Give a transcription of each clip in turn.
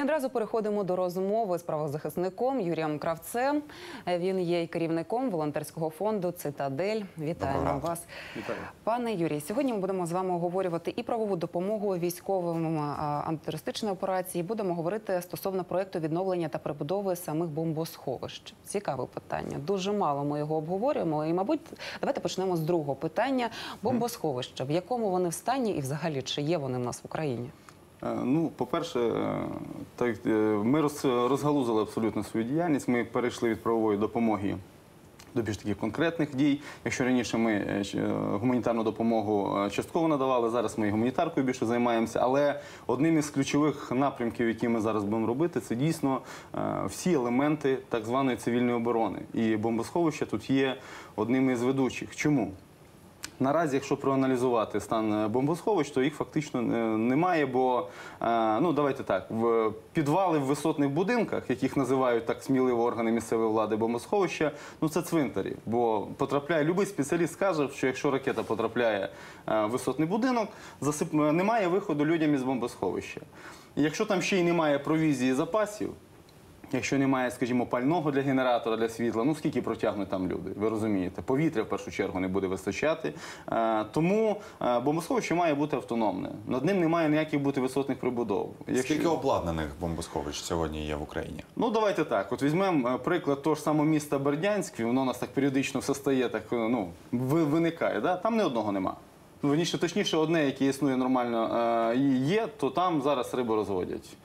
І одразу переходимо до розмови з правозахисником Юрієм Кравцем. Він є і керівником волонтерського фонду Цитадель. Вітаємо вас, Вітаю. пане Юрій. Сьогодні ми будемо з вами обговорювати і правову допомогу військовим антитерористичної операції. Будемо говорити стосовно проекту відновлення та прибудови самих бомбосховищ. Цікаве питання. Дуже мало ми його обговорюємо. І, мабуть, давайте почнемо з другого питання: бомбосховища. В якому вони в стані, і взагалі чи є вони в нас в Україні? Е, Ну, по-перше, е, так, е, ми роз- розгалузили абсолютно свою діяльність. Ми перейшли від правової допомоги до більш таких конкретних дій. Якщо раніше ми гуманітарну допомогу частково надавали, зараз ми і гуманітаркою більше займаємося. Але одним із ключових напрямків, які ми зараз будемо робити, це дійсно всі елементи так званої цивільної оборони. І бомбосховище тут є одним із ведучих. Чому? Наразі, якщо проаналізувати стан е, бомбосховищ, то їх фактично е, немає, бо е, ну давайте так, в підвали в висотних будинках, яких називають так сміливо органи місцевої влади бомбосховища, ну це цвинтарі. Бо потрапляє любий спеціаліст скаже, що якщо ракета потрапляє в висотний будинок, засип немає виходу людям із бомбосховища. Якщо там ще й немає провізії запасів. Якщо немає, скажімо, пального для генератора, для світла, ну скільки протягнуть там люди? Ви розумієте, повітря в першу чергу не буде вистачати. Е, тому е, бомбосховище має бути автономне. Над ним немає ніяких бути висотних прибудов. Скільки обладнаних бомбосховищ сьогодні є в Україні? Ну, давайте так. От візьмемо е, приклад того ж самого міста Бердянськ, воно у нас так періодично все стає, так ну виникає. Да? Там ні одного нема. Ну, верніше, точніше, одне, яке існує нормально, є, то там зараз рибу розводять.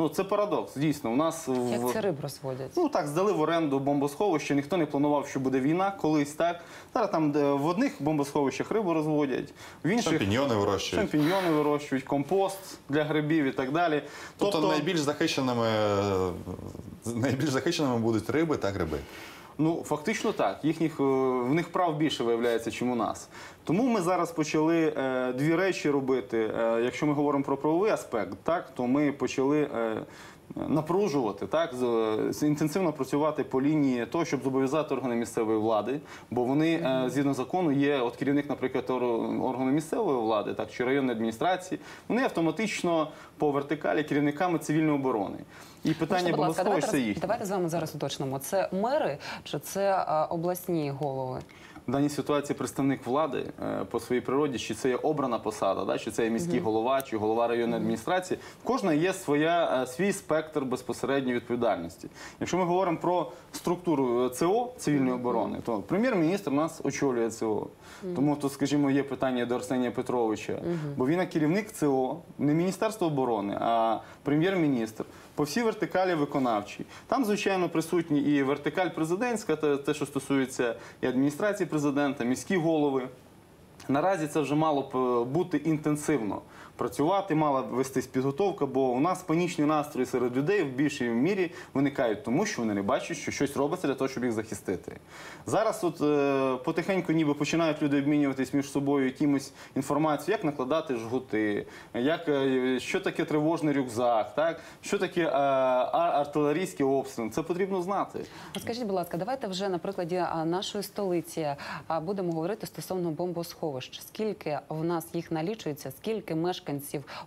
Ну, це парадокс. Дійсно, у нас в Як це риб розводять? Ну так, здали в оренду бомбосховище. Ніхто не планував, що буде війна колись. Так зараз там де в одних бомбосховищах рибу розводять, в інших Шампіньйони вирощують. шампіньйони вирощують, компост для грибів і так далі. Тобто, найбільш захищеними найбільш захищеними будуть риби та гриби. Ну, фактично так. Їхніх, е, в них прав більше виявляється, чим у нас. Тому ми зараз почали е, дві речі робити. Е, якщо ми говоримо про правовий аспект, так, то ми почали е, напружувати, так, інтенсивно працювати по лінії того, щоб зобов'язати органи місцевої влади, бо вони, згідно закону, є от керівник, наприклад, ор- органу місцевої влади, так, чи районної адміністрації, вони автоматично по вертикалі керівниками цивільної оборони. І питання давайте, це роз- давайте з вами зараз уточнимо. Це мери чи це обласні голови? В даній ситуації представник влади е, по своїй природі, чи це є обрана посада, да, чи це є міський голова, чи голова районної адміністрації, в кожної є своя, е, свій спектр безпосередньої відповідальності. Якщо ми говоримо про структуру е, ЦО цивільної оборони, то прем'єр-міністр у нас очолює ЦО. Тому тут, скажімо, є питання до Арсенія Петровича, бо він керівник ЦО, не Міністерство оборони, а прем'єр-міністр. По всій вертикалі виконавчій. Там, звичайно, присутні і вертикаль президентська, те, що стосується і адміністрації президента, міські голови. Наразі це вже мало б е, бути інтенсивно працювати, мала вестись підготовка, бо у нас панічні настрої серед людей в більшій мірі виникають тому, що вони не бачать, що щось робиться для того, щоб їх захистити. Зараз тут е, потихеньку ніби починають люди обмінюватись між собою якимось інформацією, як накладати жгути, як, е, що таке тривожний рюкзак, так? що таке е, артилерійський обстріл. Це потрібно знати. Скажіть, будь ласка, давайте вже на прикладі нашої столиці будемо говорити стосовно бомбосховищ. Скільки в нас їх налічується, скільки мешканців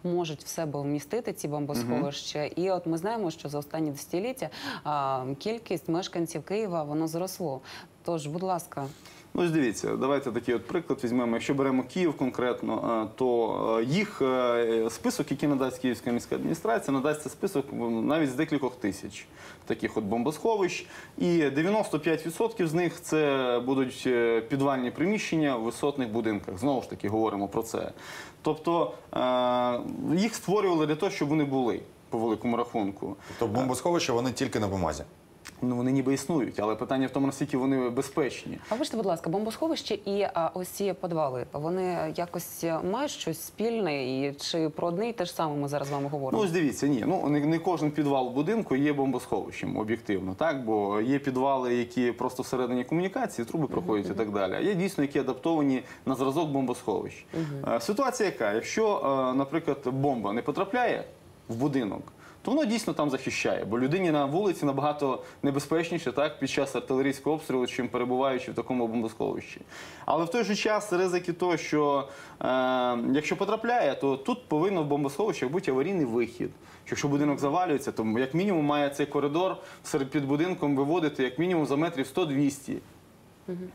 можуть в себе вмістити ці бомбосховища? І от ми знаємо, що за останні десятиліття а, кількість мешканців Києва воно зросло. Тож, будь ласка, Ну, ось дивіться, давайте такий от приклад візьмемо. Якщо беремо Київ конкретно, е, то е, їх е, список, який надасть Київська міська адміністрація, надасть список навіть з декількох тисяч таких от бомбосховищ. І 95% з них це будуть підвальні приміщення в висотних будинках. Знову ж таки, говоримо про це. Тобто їх створювали для того, щоб вони були по великому рахунку. Тобто бомбосховища вони тільки на бумазі. Ну вони ніби існують, але питання в тому, наскільки вони безпечні. а вибачте, будь ласка, бомбосховище і а, ось ці підвали, вони якось мають щось спільне, і чи про одне і те ж саме ми зараз з вами Ну, говоримо? ось дивіться, ні, ну не, не кожен підвал будинку є бомбосховищем, об'єктивно, так? Бо є підвали, які просто всередині комунікації, труби проходять і так далі. А є дійсно, які адаптовані на зразок бомбосховищ. Е, Ситуація яка? Якщо, е, наприклад, бомба не потрапляє в будинок, то воно дійсно там захищає. Бо людині на вулиці набагато небезпечніше так, під час артилерійського обстрілу, чим перебуваючи в такому бомбосховищі. Але в той же час ризики того, що е, якщо потрапляє, то тут повинно в бомбосховищах бути аварійний вихід. Якщо будинок завалюється, то як мінімум має цей коридор під будинком виводити як мінімум за метрів 100-200.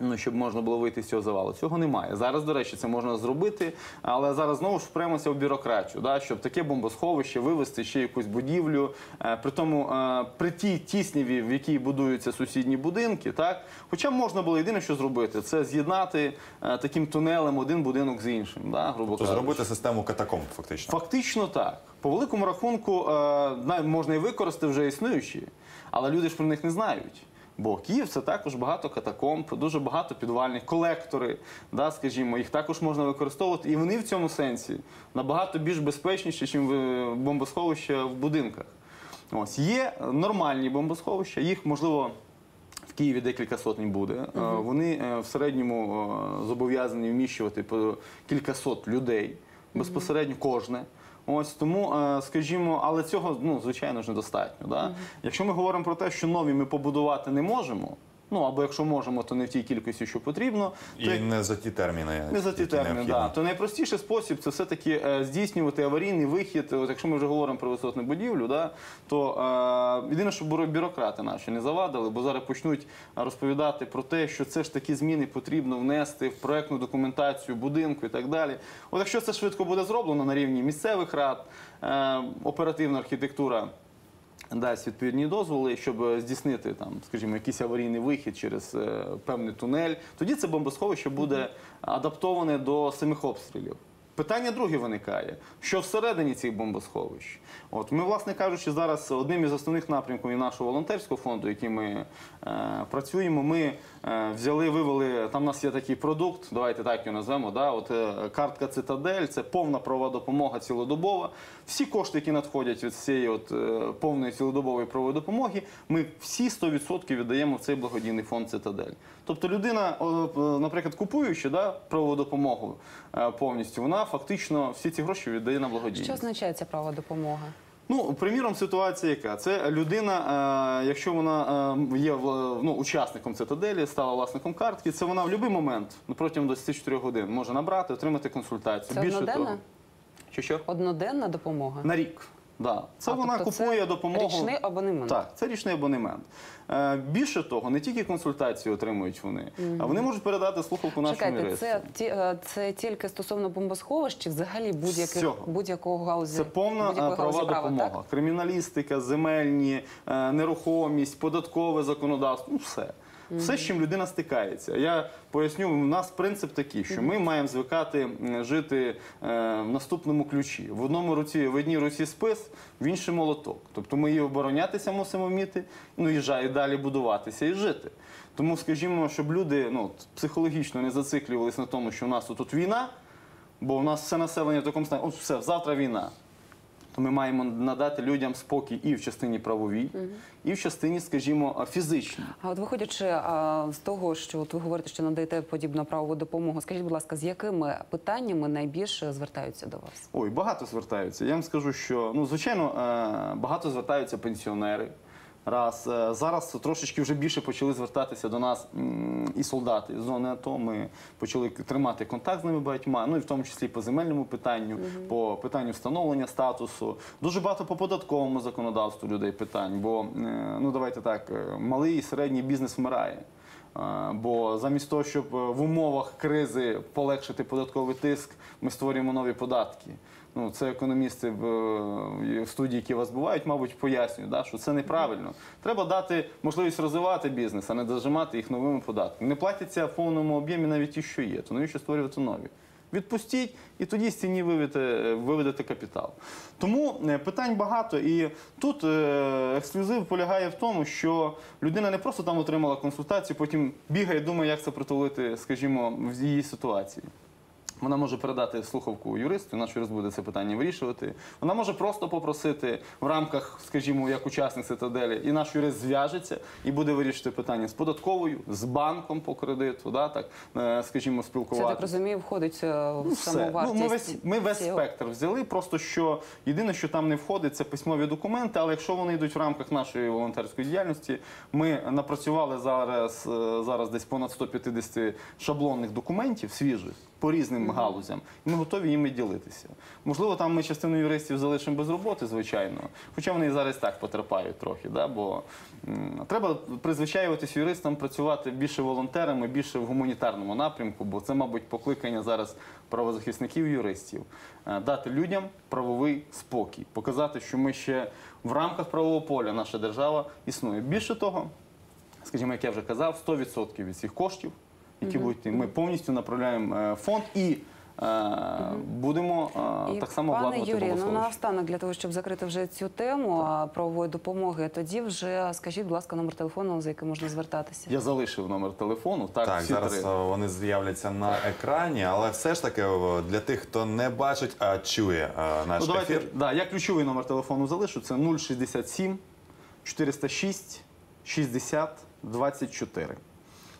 Ну, щоб можна було вийти з цього завалу. Цього немає. Зараз, до речі, це можна зробити, але зараз знову ж впремося в бюрократію, да, щоб таке бомбосховище вивести ще якусь будівлю. Е, при тому е, при тій тісніві, в якій будуються сусідні будинки, так хоча можна було єдине, що зробити, це з'єднати е, таким тунелем один будинок з іншим, да, грубо То кажучи. зробити систему катакомб, фактично. Фактично так. По великому рахунку е, можна і використати вже існуючі, але люди ж про них не знають. Бо Київ це також багато катакомб, дуже багато підвальних колектори, да, скажімо, їх також можна використовувати. І вони в цьому сенсі набагато більш безпечніші, ніж в- бомбосховища в будинках. Ось є нормальні бомбосховища, їх можливо. В Києві декілька сотень буде. Е, Вони е, в середньому е, зобов'язані вміщувати по кількасот людей безпосередньо кожне. Ось тому, е, скажімо, але цього ну звичайно ж недостатньо. Да? Якщо ми говоримо про те, що нові ми побудувати не можемо. Ну або якщо можемо, то не в тій кількості, що потрібно, то не за ті терміни. не за ті терміни, да. то найпростіший спосіб це все-таки е, здійснювати аварійний вихід. От якщо ми вже говоримо про висотну будівлю, да, то е, єдине, що бюрократи наші не завадили, бо зараз почнуть розповідати про те, що це ж такі зміни потрібно внести в проектну документацію будинку і так далі. От якщо це швидко буде зроблено на рівні місцевих рад, е, оперативна архітектура дасть відповідні дозволи, щоб е, здійснити там, скажімо, якийсь аварійний вихід через е, певний тунель. Тоді це бомбосховище буде адаптоване до самих обстрілів. Питання друге виникає: що всередині цих бомбосховищ? От ми, власне кажучи, зараз одним із основних напрямків і нашого волонтерського фонду, який ми е, працюємо, ми е, взяли, вивели. Там у нас є такий продукт, давайте так його назвемо. Да? От е, картка Цитадель, це повна правова допомога цілодобова. Всі кошти, які надходять від цієї от е, повної цілодобової правової допомоги, ми всі 100% віддаємо в цей благодійний фонд Цитадель. Тобто людина, е, наприклад, купуючи да, правову допомогу е, повністю, вона фактично всі ці гроші віддає на благодійність. Що означає ця права допомога? Ну, приміром, ситуація яка? Це людина, е, якщо вона є ну, учасником цитаделі, стала власником картки, це вона в будь-який момент ну, протягом 24 годин може набрати, отримати консультацію. Це Більше одноденна? того, що що? Одноденна допомога? На рік. Да. Це А, вона тобто купує це допомогу. річний абонемент? Так, це річний абонемент. Е, більше того, не тільки консультації отримують вони, а вони можуть передати слухавку нашому Чекайте, юристу. це, ті- е, це тільки стосовно бомбосховищ чи взагалі будь-яких будь-якого галузі? Це повна е, галузі права, допомога. так? Криміналістика, земельні, е, нерухомість, податкове законодавство. Ну все. Все, з чим людина стикається. Я поясню, у нас принцип такий, що ми маємо звикати жити е, в наступному ключі. В одному руці, в одній руці спис, в іншій молоток. Тобто ми і оборонятися мусимо вміти, ну і жа- і далі будуватися і жити. Тому, скажімо, щоб люди ну, психологічно не зациклювалися на тому, що у нас тут війна, бо у нас все населення в такому стані, от все, завтра війна. То ми маємо надати людям спокій і в частині правовій, і в частині, скажімо, фізичній. А от виходячи а, з того, що от ви говорите, що надаєте подібну правову допомогу, скажіть, будь ласка, з якими питаннями найбільше звертаються до вас? Ой, багато звертаються. Я вам скажу, що ну звичайно е, багато звертаються пенсіонери. Раз Е, зараз трошечки вже більше почали звертатися до нас і солдати з зони АТО. Ми почали тримати контакт з ними багатьма, ну і в тому числі по земельному питанню, по питанню встановлення статусу. Дуже багато по податковому законодавству людей питань. Бо е, ну давайте так, е, малий і середній бізнес вмирає. Бо замість того, щоб в умовах кризи полегшити податковий тиск, ми створюємо нові податки. Ну, це економісти в, е, в студії, які вас бувають, мабуть, пояснюють, да, що це неправильно. Треба дати можливість розвивати бізнес, а не дожимати їх новими податками. Не платяться в повному об'ємі навіть ті, що є, то навіщо створювати нові? Відпустіть і тоді з ціні виведете, виведете капітал. Тому е, питань багато, і тут е, ексклюзив полягає в тому, що людина не просто там отримала консультацію, потім бігає, думає, як це притулити, скажімо, в її ситуації. Вона може передати слухавку юристу, наш юрист буде це питання вирішувати. Вона може просто попросити в рамках, скажімо, як учасник цитаделі, і наш юрист зв'яжеться і буде вирішити питання з податковою, з банком по кредиту, да, так, е, скажімо, Це спілкуватися. так розумію, входить е, в Ну, саму вартість. Ну, ми весь, ми весь спектр взяли. Просто що єдине, що там не входить, це письмові документи. Але якщо вони йдуть в рамках нашої волонтерської діяльності, ми напрацювали зараз, е, зараз десь понад 150 шаблонних документів свіжих по різним галузям. І ми готові їми ділитися. Можливо, там ми частину юристів залишимо без роботи, звичайно. Хоча вони і зараз так потерпають трохи. Да? Бо м, треба призвичаюватись юристам працювати більше волонтерами, більше в гуманітарному напрямку, бо це, мабуть, покликання зараз правозахисників юристів. Е, Дати людям правовий спокій, показати, що ми ще в рамках правового поля наша держава існує. Більше того, скажімо, як я вже казав, 100% від цих коштів, які будуть йти, ми повністю направляємо е, фонд і е, будемо е, І, так само пане Юрію, ну наостанок для того, щоб закрити вже цю тему а, правової допомоги, тоді вже скажіть, будь ласка, номер телефону, за яким можна звертатися. Я залишив номер телефону. Так, Так, всі зараз три. вони з'являться на екрані, але все ж таки для тих, хто не бачить, а чує наш Ну, давайте, ефір. да, я ключовий номер телефону залишу. Це 067 406 60 24.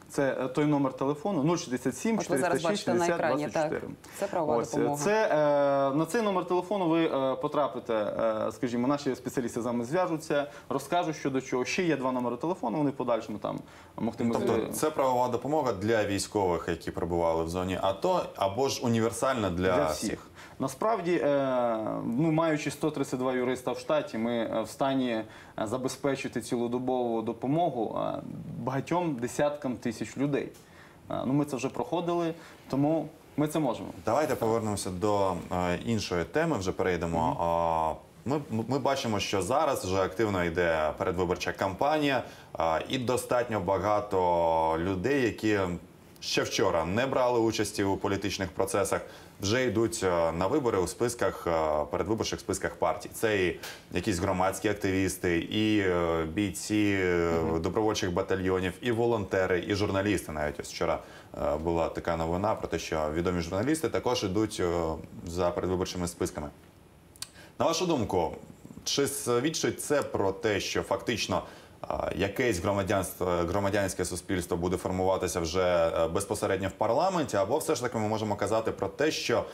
Це е, той номер телефону 067 От ви зараз 406 на 60 екрані, 24. Це правова Ось, е, допомога. Це, е, на цей номер телефону ви потрапите, скажімо, наші спеціалісти з вами зв'яжуться, розкажуть щодо чого. Ще є два номери телефону, вони в подальшому там могтимуть. Тобто це правова допомога для військових, які перебували в зоні АТО, або ж універсальна для, для всіх. Насправді, е, ну, маючи 132 юриста в штаті, ми е, в стані е, забезпечити цілодобову допомогу багатьом десяткам тисяч людей. Ну, ми це вже проходили, тому ми це можемо. Давайте повернемося до іншої теми. Вже перейдемо. Ми, ми бачимо, що зараз вже активно йде передвиборча кампанія, а, і достатньо багато людей, які ще вчора не брали участі у політичних процесах, вже йдуть е, на вибори у списках е, передвиборчих списках партій. Це і якісь громадські активісти, і е, бійці добровольчих батальйонів, і волонтери, і журналісти. Навіть ось вчора була така новина про те, що відомі журналісти також йдуть за передвиборчими списками. На вашу думку, чи свідчить це про те, що фактично якесь громадянство, громадянське суспільство буде формуватися вже е, безпосередньо в парламенті, або все ж таки ми можемо казати про те, що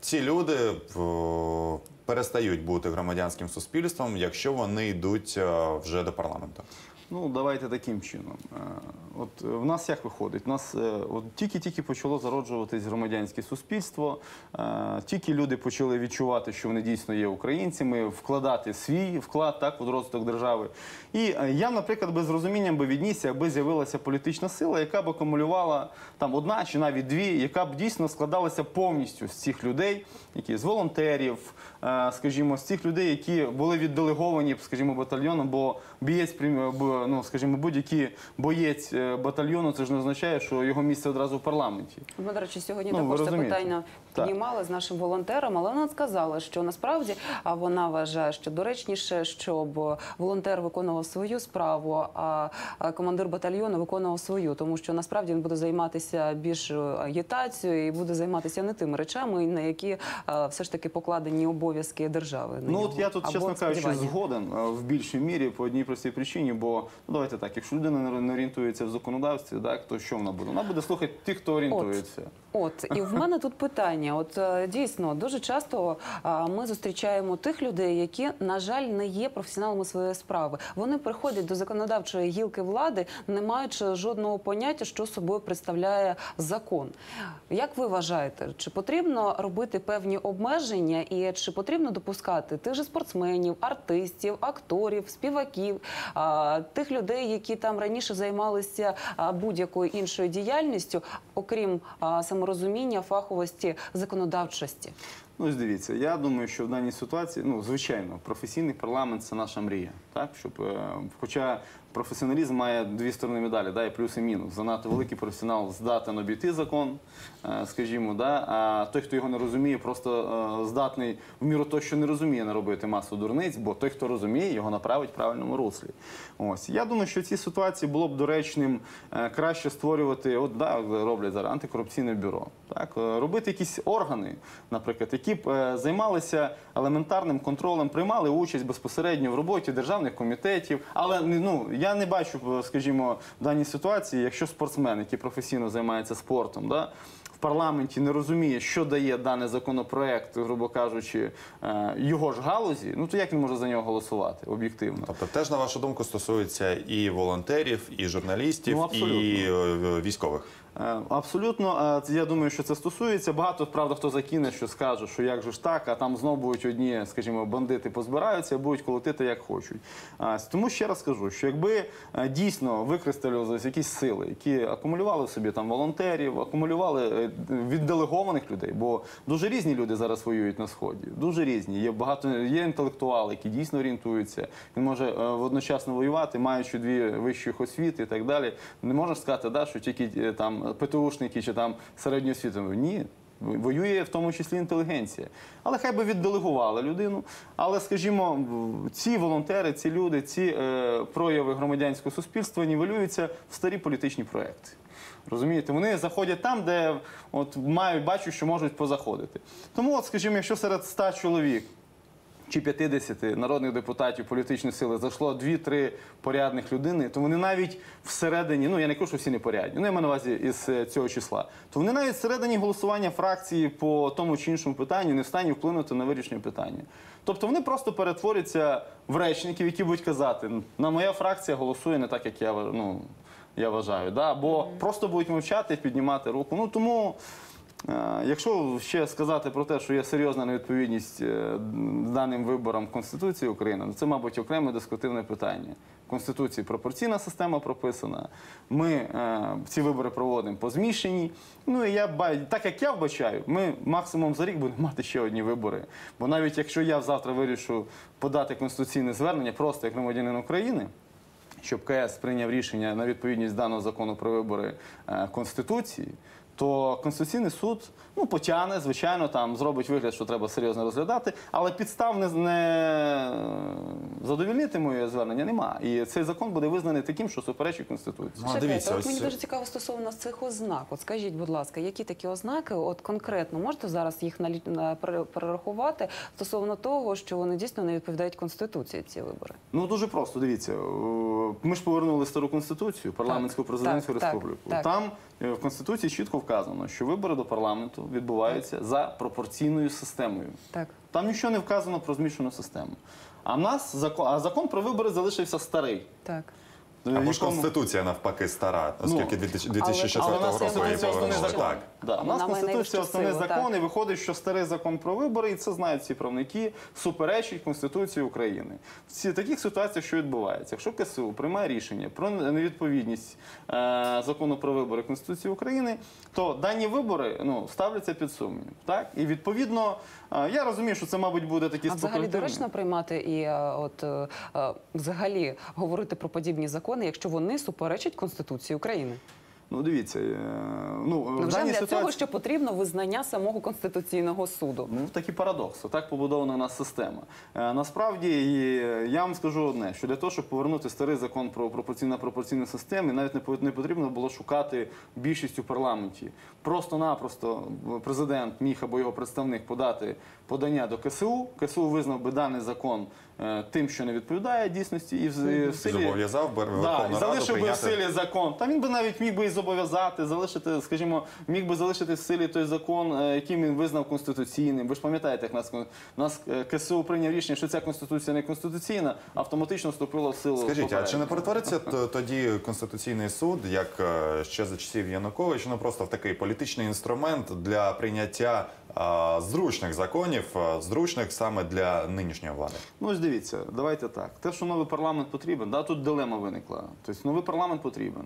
ці люди перестають бути громадянським суспільством, якщо вони йдуть е, вже до парламенту? Ну, давайте таким чином. Е, От е, в нас як виходить? У нас е, тільки-тільки почало зароджуватись громадянське суспільство, тільки люди почали відчувати, що вони дійсно є українцями, вкладати свій вклад так в розвиток держави. І я, наприклад, без розуміння би віднісся, аби з'явилася політична сила, яка б акумулювала там одна чи навіть дві, яка б дійсно складалася повністю з цих людей, які з волонтерів, скажімо, з цих людей, які були відделеговані, скажімо, батальйоном, бо бієць, прим- ну, скажімо, будь-який боєць е, батальйону, це ж не означає, що його місце одразу в парламенті. Ми, до речі, сьогодні Ну, також це питання піднімали з нашим волонтером, але вона сказала, що насправді а вона вважає, що доречніше, щоб волонтер виконував свою справу, а а командир батальйону виконував свою, тому що насправді він буде займатися більш агітацією і буде займатися не тими речами, на які все ж таки покладені обов'язки держави. на Ну от я тут, Або чесно кажучи, згоден е, в більшій мірі по одній простій причині, бо ну давайте так, якщо людина не не орієнтується в законодавстві, так то що вона буде? Вона буде слухати тих, хто орієнтується. От і в мене тут питання. От е, дійсно дуже часто ми зустрічаємо тих людей, які на жаль не є професіоналами своєї справи. Вони приходять до законодавчої гілки влади, не маючи жодного поняття, що собою представляє закон. Як ви вважаєте, чи потрібно робити певні обмеження, і чи потрібно допускати тих же спортсменів, артистів, акторів, співаків, тих людей, які там раніше займалися будь-якою іншою діяльністю, окрім саморозуміння, фаховості, законодавчості? Ну, дивіться, я думаю, що в даній ситуації, ну, звичайно, професійний парламент це наша мрія. Так, щоб, е, хоча професіоналізм має дві сторони медалі, да, і плюс і мінус. Занадто великий професіонал здатен обійти закон, е, скажімо, да, а той, хто його не розуміє, просто е, здатний в міру того, що не розуміє, наробити масу дурниць, бо той, хто розуміє, його направить в правильному руслі. Ось я думаю, що в цій ситуації було б доречним е, краще створювати, от да, роблять зараз антикорупційне бюро. Так, робити якісь органи, наприклад, які б займалися елементарним контролем, приймали участь безпосередньо в роботі державних комітетів. Але ну я не бачу, скажімо, в даній ситуації, якщо спортсмен, який професійно займається спортом, да. В парламенті не розуміє, що дає даний законопроект, грубо кажучи, е, його ж галузі. Ну то як він може за нього голосувати об'єктивно? Тобто, теж на вашу думку стосується і волонтерів, і журналістів, Ну, і е, військових. Е, Абсолютно, Е, я думаю, що це стосується. Багато правда, хто закине, що скаже, що як же ж так, а там знову будуть одні, скажімо, бандити позбираються, будуть колотити як хочуть. Тому ще раз скажу, що якби е, дійсно викристалювалися якісь сили, які акумулювали в собі там волонтерів, акумулювали відделегованих людей, бо дуже різні люди зараз воюють на сході. Дуже різні. Є багато є інтелектуали, які дійсно орієнтуються. Він може водночасно воювати, маючи дві вищих освіти і так далі. Не можна сказати, да, що тільки там ПТУшники чи там середньої освіти. Ні. Воює в тому числі інтелігенція. Але хай би відделегували людину. Але, скажімо, ці волонтери, ці люди, ці е, прояви громадянського суспільства нівелюються в старі політичні проекти. Розумієте, вони заходять там, де от мають, бачу, що можуть позаходити. Тому, от, скажімо, якщо серед 100 чоловік чи 50 народних депутатів політичної сили зайшло 2-3 порядних людини, то вони навіть всередині, ну я не кажу, що всі непорядні, ну я маю на увазі із е, цього числа, то вони навіть всередині голосування фракції по тому чи іншому питанню не в стані вплинути на вирішення питання. Тобто вони просто перетворюються в речників, які будуть казати, на моя фракція голосує не так, як я ну, я вважаю. Да? Або просто будуть мовчати, піднімати руку. Ну тому. Е, Якщо ще сказати про те, що є серйозна невідповідність е, даним виборам Конституції України, ну це, мабуть, окреме дискутивне питання. В Конституції пропорційна система прописана. Ми е, ці вибори проводимо по змішаній. Ну і я так як я вбачаю, ми максимум за рік будемо мати ще одні вибори. Бо навіть якщо я завтра вирішу подати конституційне звернення, просто як громадянин України щоб КС прийняв рішення на відповідність даного закону про вибори Конституції, то Конституційний суд ну, потягне, звичайно, там зробить вигляд, що треба серйозно розглядати, але підстав не, не задовільнити моє звернення нема. І цей закон буде визнаний таким, що суперечить Конституції. Ну, дивіться, от мені дуже цікаво стосовно цих ознак. От скажіть, будь ласка, які такі ознаки, от конкретно можете зараз їх налі- перерахувати стосовно того, що вони дійсно не відповідають конституції ці вибори? Ну дуже просто. Дивіться, ми ж повернули стару конституцію, парламентську президентську так, так, республіку. так. Там е, в конституції чітко вказано, що вибори до парламенту відбуваються за пропорційною системою. Так. Там нічого не вказано про змішану систему. А в нас закон, а закон про вибори залишився старий. Так. Е, Або ж конституція навпаки стара, оскільки 2004 але в нас є року її конституція повернули. закон. Так. Да, у Вона нас має конституція основний силу, закон, і виходить, що старий закон про вибори, і це знають всі правники, суперечить Конституції України. В ці таких ситуаціях, що відбувається, якщо КСУ приймає рішення про невідповідність е, закону про вибори Конституції України, то дані вибори ну ставляться під сумнів. Так і відповідно, я розумію, що це, мабуть, буде такі А взагалі спекулятивні- доречно приймати і е, от е, е, взагалі говорити про подібні закони, якщо вони суперечать конституції України? Ну дивіться, е, ну в даній для ситуації... цього ще потрібно визнання самого конституційного суду? Ну, такий парадокс. Так побудована у нас система. Е, насправді, е, я вам скажу одне: що для того, щоб повернути старий закон про пропорційну пропорційну систему, навіть не потрібно було шукати більшість у парламенті. Просто-напросто президент міг або його представник подати подання до КСУ. КСУ визнав би даний закон тим, що не відповідає дійсності, і в, силі Зобов'язав би Да, і залишив би в силі закон. Та він би навіть міг би і зобов'язати, залишити, скажімо, міг би залишити в силі той закон, е, який він визнав конституційним. Ви ж пам'ятаєте, як нас, нас е, КСУ прийняв рішення, що ця конституція не конституційна, автоматично вступила в силу. Скажіть, а чи не перетвориться тоді Конституційний суд, як е, ще за часів Януковича, ну просто в такий політичний інструмент для прийняття е, зручних законів, зручних саме для нинішньої влади? Ну ось дивіться, давайте так. Те, що новий парламент потрібен, да, тут дилема виникла. Тобто новий парламент потрібен.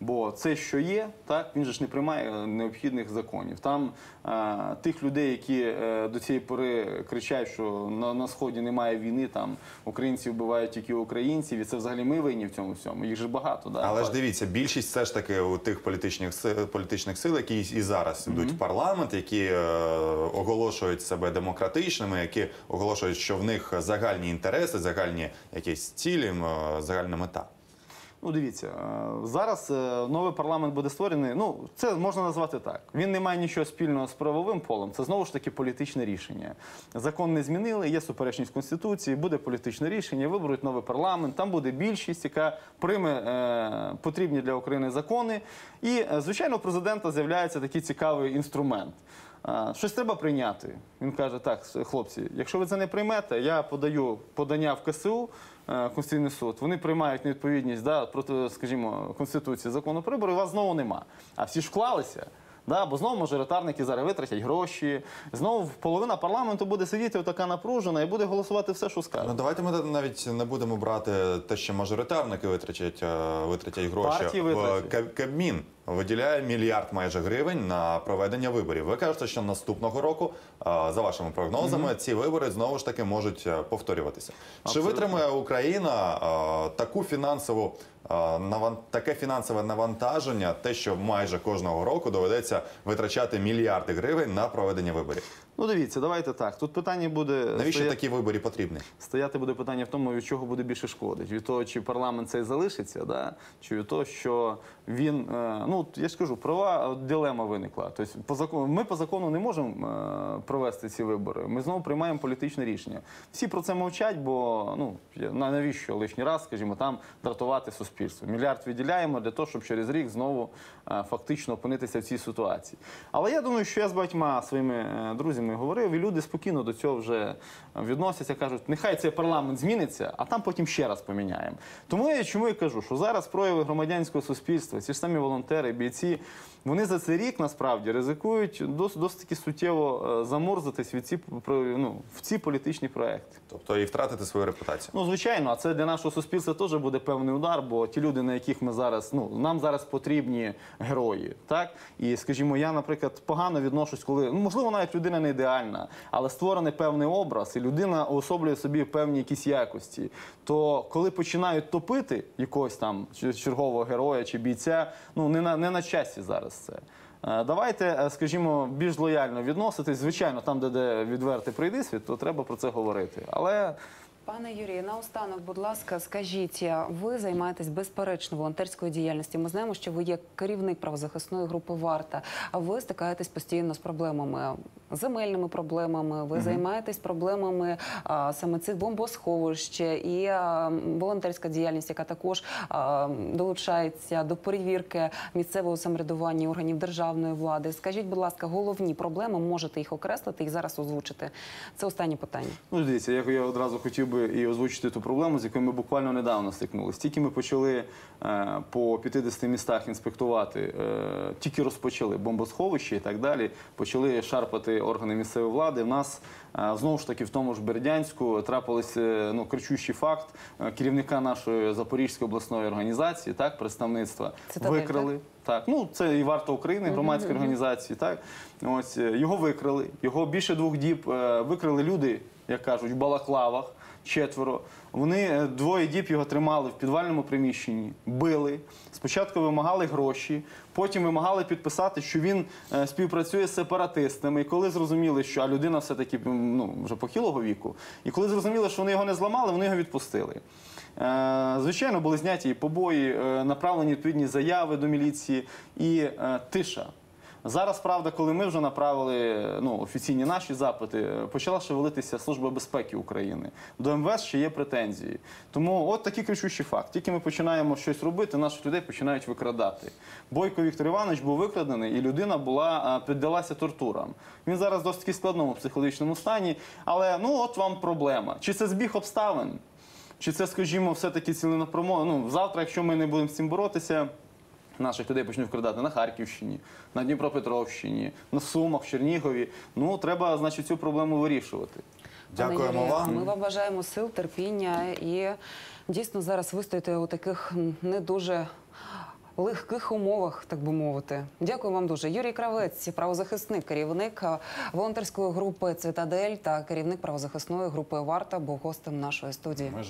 Бо це, що є, так він же ж не приймає е, необхідних законів. Там е, тих людей, які е, до цієї пори кричать, що на, на сході немає війни, там українці вбивають тільки українців, і це взагалі ми винні в цьому всьому. Їх же багато. Да? Але ж дивіться, більшість все ж таки у тих політичних сил, політичних сил, які і зараз йдуть в парламент, які е, оголошують себе демократичними, які оголошують, що в них загальні інтереси, загальні якісь цілі, е, загальна мета. Ну, дивіться, е, зараз е, новий парламент буде створений. Ну, це можна назвати так. Він не має нічого спільного з правовим полем. Це знову ж таки політичне рішення. Закон не змінили, є суперечність конституції, буде політичне рішення, виберуть новий парламент. Там буде більшість, яка прийме е, потрібні для України закони. І, звичайно, у президента з'являється такий цікавий інструмент. Щось треба прийняти. Він каже: так, хлопці, якщо ви це не приймете, я подаю подання в КСУ. е, Конституційний суд, вони приймають невідповідність да, проти, скажімо, Конституції закону про вибори, і вас знову нема. А всі ж вклалися. Да, бо знову мажоритарники зараз витратять гроші. Знову половина парламенту буде сидіти отака напружена і буде голосувати все, що скаже. Ну давайте ми навіть не будемо брати те, що мажоритарники витратять, е, витратять гроші. Партії В витратять. Кабмін виділяє мільярд майже гривень на проведення виборів. Ви кажете, що наступного року, е, за вашими прогнозами, ці вибори знову ж таки можуть е, повторюватися. Чи витримає Україна е, таку фінансову? Таке фінансове навантаження, те, що майже кожного року доведеться витрачати мільярди гривень на проведення виборів. Ну дивіться, давайте так. Тут питання буде Навіщо стояти- такі вибори потрібні? Стояти буде питання в тому, від чого буде більше шкодить. Від того, чи парламент цей залишиться, да? чи від того, що він. е, Ну, я ж кажу, права дилема виникла. Тобто, по закону, ми по закону не можемо е, провести ці вибори. Ми знову приймаємо політичне рішення. Всі про це мовчать, бо ну, навіщо лишній раз, скажімо, там дратувати суспільство. Мільярд виділяємо для того, щоб через рік знову е, фактично опинитися в цій ситуації. Але я думаю, що я з багатьма своїми е, друзями говорив, і люди спокійно до цього вже відносяться, кажуть, нехай цей парламент зміниться, а там потім ще раз поміняємо. Тому я чому і кажу, що зараз прояви громадянського суспільства, ці ж самі волонтери, бійці, вони за цей рік насправді ризикують досить, досить таки суттєво е, заморзатись від ці, ну, в ці політичні проекти. Тобто і втратити свою репутацію. Ну, звичайно, а це для нашого суспільства теж буде певний удар, бо ті люди, на яких ми зараз, ну нам зараз потрібні герої, так і скажімо, я, наприклад, погано відношусь, коли ну можливо навіть людина не ідеальна, але створений певний образ, і людина уособлює собі певні якісь якості. То коли починають топити якогось там чергового героя чи бійця, ну не на не на часі зараз це. Е, Давайте, е, скажімо, більш лояльно відноситись. Звичайно, там, де, де прийде світ, то треба про це говорити. Але Пане Юрію, наостанок, будь ласка, скажіть, ви займаєтесь безперечно волонтерською діяльністю. Ми знаємо, що ви є керівник правозахисної групи Варта. А ви стикаєтесь постійно з проблемами, земельними проблемами. Ви займаєтесь проблемами а, саме цих бомбосховищ і а, волонтерська діяльність, яка також а, долучається до перевірки місцевого самоврядування органів державної влади. Скажіть, будь ласка, головні проблеми можете їх окреслити і зараз озвучити. Це останнє питання. Ну, дивіться, я, я одразу хотів би і озвучити ту проблему, з якою ми буквально недавно стикнулися. Тільки ми почали е, по 50 містах інспектувати, е, тільки розпочали бомбосховища і так далі, почали шарпати органи місцевої влади. В нас е, знову ж таки в тому ж Бердянську трапився е, ну, кричущий факт е, керівника нашої Запорізької обласної організації, так, представництва, Цитадель, викрали. Так, ну це і варта України, громадські організації. Так ось е, його викрили. Його більше двох діб викрили люди, як кажуть, в балаклавах. Четверо. Вони е, двоє діб його тримали в підвальному приміщенні, били. Спочатку вимагали гроші, потім вимагали підписати, що він е, співпрацює з сепаратистами. І коли зрозуміли, що а людина все-таки ну, вже похилого віку, і коли зрозуміли, що вони його не зламали, вони його відпустили. Е, Звичайно, були зняті і побої, направлені відповідні заяви до міліції і тиша. Зараз, правда, коли ми вже направили ну, офіційні наші запити, почала шевелитися Служба безпеки України. До МВС ще є претензії. Тому от такий кричущий факт. Тільки ми починаємо щось робити, наших людей починають викрадати. Бойко Віктор Іванович був викрадений, і людина була піддалася тортурам. Він зараз в досить складному психологічному стані, але ну от вам проблема. Чи це збіг обставин? Чи це, скажімо, все-таки ціленапромо? Ну, завтра, якщо ми не будемо з цим боротися, наших людей почнуть вкрадати на Харківщині, на Дніпропетровщині, на Сумах, в Чернігові. Ну, треба, значить, цю проблему вирішувати. Дякуємо Юрію, вам. Ми вам бажаємо сил, терпіння і дійсно зараз вистояти у таких не дуже легких умовах, так би мовити. Дякую вам дуже. Юрій Кравець, правозахисник, керівник волонтерської групи Цитадель та керівник правозахисної групи Варта, був гостем нашої студії. Ми